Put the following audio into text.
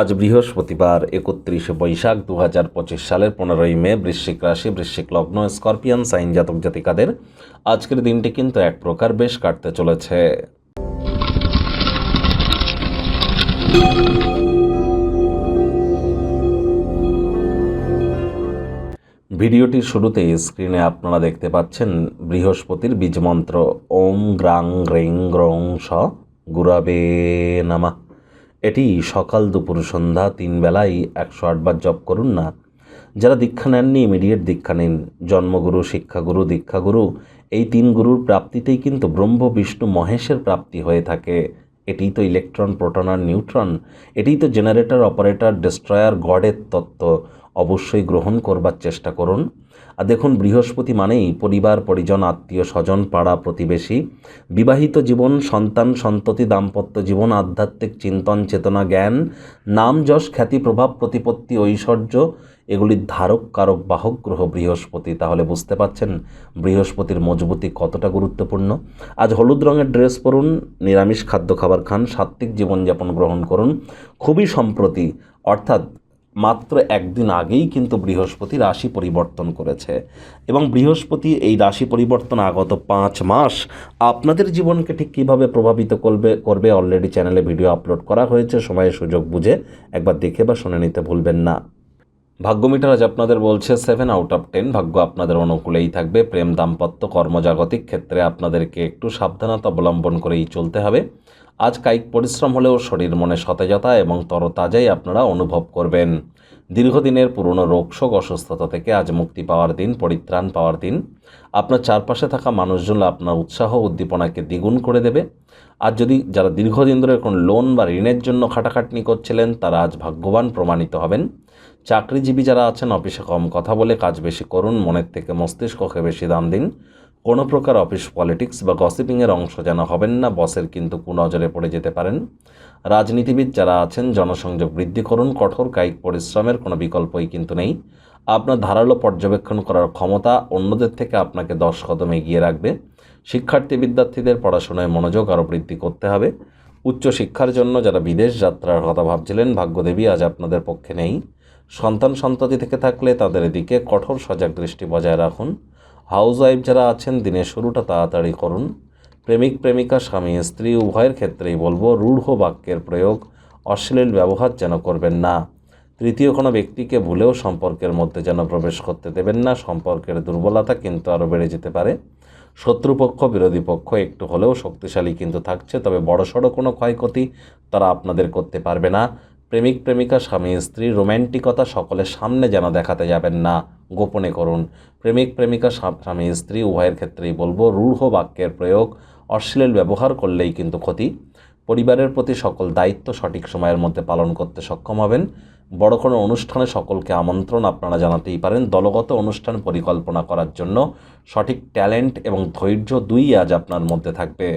আজ বৃহস্পতিবার, একত্রিশে বৈশাখ দু হাজার পঁচিশ সালের পনেরোই মে, বৃশ্চিক রাশি, বৃশ্চিক লগ্ন, স্করপিয়ান, সাইন জাতক জাতিকাদের। আজকের দিনটি কিন্তু এক প্রকার বেশ কাটতে চলেছে। ভিডিওটির শুরুতে স্ক্রিনে আপনারা দেখতে পাচ্ছেন বৃহস্পতির বীজমন্ত্র ওম গ্রাং গ্রেং গ্রং স, গুরাবে, নামা। এটি সকাল দুপুর সন্ধ্যা তিন বেলায় একশো আটবার জপ করুন না। যারা দীক্ষা নেননি ইমিডিয়েট দীক্ষা নিন। জন্মগুরু, শিক্ষাগুরু, দীক্ষাগুরু, এই তিন গুরুর প্রাপ্তিতেই কিন্তু ব্রহ্ম, বিষ্ণু, মহেশের প্রাপ্তি হয়ে থাকে। এটিই তো ইলেকট্রন প্রোটন আর নিউট্রন এটিই তো জেনারেটর অপারেটর ডিস্ট্রয়ার গডের তত্ত্ব। অবশ্যই গ্রহণ করবার চেষ্টা করুন। আর দেখুন, বৃহস্পতি মানেই পরিবার, পরিজন, আত্মীয়, স্বজন, পাড়া, প্রতিবেশী। বিবাহিত জীবন, সন্তান, সন্ততি, দাম্পত্য জীবন, আধ্যাত্মিক চিন্তন, চেতনা, জ্ঞান, নাম, যশ, খ্যাতি, প্রভাব, প্রতিপত্তি, ঐশ্বর্য এগুলির ধারক, কারক, বাহক, গ্রহ, বৃহস্পতি। তাহলে বুঝতে পাচ্ছেন বৃহস্পতির মজবুতি কতটা গুরুত্বপূর্ণ। আজ হলুদ রঙের ড্রেস পরুন, নিরামিষ খাদ্য খাবার খান, সাত্ত্বিক জীবনযাপন গ্রহণ করুন, খুবই সম্প্রতি। অর্থাৎ মাত্র একদিন আগেই কিন্তু বৃহস্পতি রাশি পরিবর্তন করেছে। এবং বৃহস্পতি এই রাশি পরিবর্তন আগত পাঁচ মাস আপনাদের জীবনকে ঠিক কীভাবে প্রভাবিত করবে করবে অলরেডি চ্যানেলে ভিডিও আপলোড করা হয়েছে, সময়ের সুযোগ বুঝে একবার দেখে বা শুনে নিতে ভুলবেন না। ভাগ্য মিটার আজ আপনাদের বলছে সেভেন আউট অফ টেন ভাগ্য আপনাদের অনুকূলেই থাকবে। প্রেম, দাম্পত্য, কর্মজাগতিক ক্ষেত্রে আপনাদেরকে একটু সাবধানতা অবলম্বন করেই চলতে হবে। আজ কায়িক পরিশ্রম হলেও শরীর মনে সতেজতা এবং তরতাজাই আপনারা অনুভব করবেন। দীর্ঘদিনের পুরনো রোগশোক অসুস্থতা থেকে আজ মুক্তি পাওয়ার দিন, পরিত্রাণ পাওয়ার দিন। আপনার চারপাশে থাকা মানুষজন আপনার উৎসাহ উদ্দীপনাকে দ্বিগুণ করে দেবে। আর যদি যারা দীর্ঘদিন ধরে কোনো লোন বা ঋণের জন্য খাটাখাটনি করছিলেন, তারা আজ ভাগ্যবান প্রমাণিত হবেন। চাকরিজীবী যারা আছেন, অফিসে কম কথা বলে কাজ বেশি করুন, মনের থেকে মস্তিষ্ককে বেশি দাম দিন। কোনো প্রকার অফিস পলিটিক্স বা গসিপিংয়ের অংশ যেন হবেন না, বসের কিন্তু কুনজরে পড়ে যেতে পারেন। রাজনীতিবিদ যারা আছেন, জনসংযোগ বৃদ্ধি করুন, কঠোর কায়িক পরিশ্রমের কোনো বিকল্পই কিন্তু নেই। আপনার ধারালো পর্যবেক্ষণ করার ক্ষমতা অন্যদের থেকে আপনাকে দশ কদম এগিয়ে রাখবে। শিক্ষার্থী বিদ্যার্থীদের পড়াশোনায় মনোযোগ আরও বৃদ্ধি করতে হবে। উচ্চশিক্ষার জন্য যারা বিদেশ যাত্রার কথা ভাবছিলেন, ভাগ্যদেবী আজ আপনাদের পক্ষে নেই। সন্তান সন্ততি থেকে থাকলে তাদের দিকে কঠোর সজাগ দৃষ্টি বজায় রাখুন। হাউস ওয়াইফ যারা আছেন, দিনের শুরুটা তাড়াতাড়ি করুন। প্রেমিক, প্রেমিকা, স্বামী, স্ত্রী, উভয়ের ক্ষেত্রেই বলব, রূঢ় বাক্যের প্রয়োগ অশ্লীল ব্যবহার যেন করবেন না। তৃতীয় কোনো ব্যক্তিকে ভুলেও সম্পর্কের মধ্যে যেন প্রবেশ করতে দেবেন না। সম্পর্কের দুর্বলতা কিন্তু আরও বেড়ে যেতে পারে। শত্রুপক্ষ, বিরোধী পক্ষ একটু হলেও শক্তিশালী কিন্তু থাকছে, তবে বড়সড় কোনো ক্ষয়ক্ষতি তারা আপনাদের করতে পারবে না। প্রেমিক, প্রেমিকা, স্বামী, স্ত্রী, রোম্যান্টিকতা সকলের সামনে যেন দেখাতে যাবেন না। গোপনে করুন। প্রেমিক, প্রেমিকা স্বামী, স্ত্রী, উভয়ের ক্ষেত্রেই বলব, রূঢ় বাক্যের প্রয়োগ অশ্লীল ব্যবহার করলেই কিন্তু ক্ষতি। পরিবারের প্রতি সকল দায়িত্ব সঠিক সময়ের মধ্যে পালন করতে সক্ষম হবেন। বড় কোনো অনুষ্ঠানে সকলকে আমন্ত্রণ আপনারা জানাতেই পারেন। দলগত অনুষ্ঠান পরিকল্পনা করার জন্য সঠিক ট্যালেন্ট এবং ধৈর্য দুই আজ আপনার মধ্যে থাকবে।